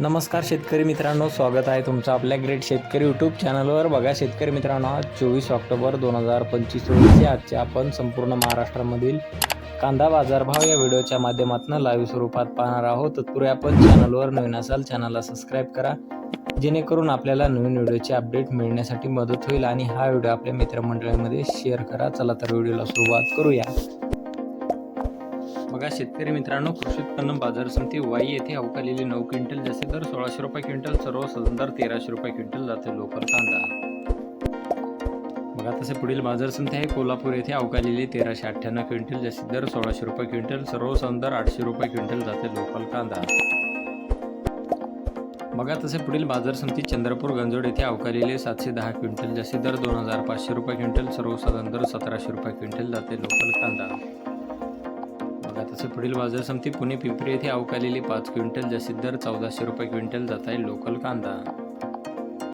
नमस्कार शेतकरी मित्रांनो स्वागत आहे तुमचं आपल्या ग्रेट शेतकरी यूट्यूब चॅनलवर बघा शेतकरी मित्रांनो आज चोवीस ऑक्टोबर दोन हजार पंचवीस रोजी आजचे आपण संपूर्ण महाराष्ट्रामधील कांदा बाजारभाव या व्हिडिओच्या माध्यमातून लाईव्ह स्वरूपात पाहणार आहोत. तत्पूर्वी आपण चॅनलवर नवीन असाल चॅनलला सबस्क्राईब करा. जेणेकरून आपल्याला नवीन व्हिडिओचे अपडेट मिळण्यासाठी मदत होईल आणि हा व्हिडिओ आपल्या मित्रमंडळीमध्ये शेअर करा. चला तर व्हिडिओला सुरुवात करूया. बघा शेतकरी मित्रांनो कृषी उत्पन्न बाजार समिती वाई येथे अवकालेली नऊ क्विंटल जसे दर सोळाशे रुपये क्विंटल सर्व सदर तेराशे रुपये क्विंटल जाते लोकल कांदा. बघा तसे पुढील बाजार समिती आहे कोल्हापूर येथे अवकालेली तेराशे अठ्ठ्याण्णव क्विंटल जसे दर सोळाशे रुपये क्विंटल सर्व सदर आठशे रुपये क्विंटल जाते लोकल कांदा. बघा तसे पुढील बाजार समिती चंद्रपूर गंजोड येथे अवकालेले सातशे दहा क्विंटल जसे दर दोन हजार पाचशे रुपये क्विंटल सर्व सदर सतराशे रुपये क्विंटल जाते लोकल कांदा. बघा तसे पुढील बाजार समिती पुणे पिंपरी येथे अवकालेली पाच क्विंटल जसे दर चौदाशे रुपये क्विंटल जात आहे लोकल कांदा.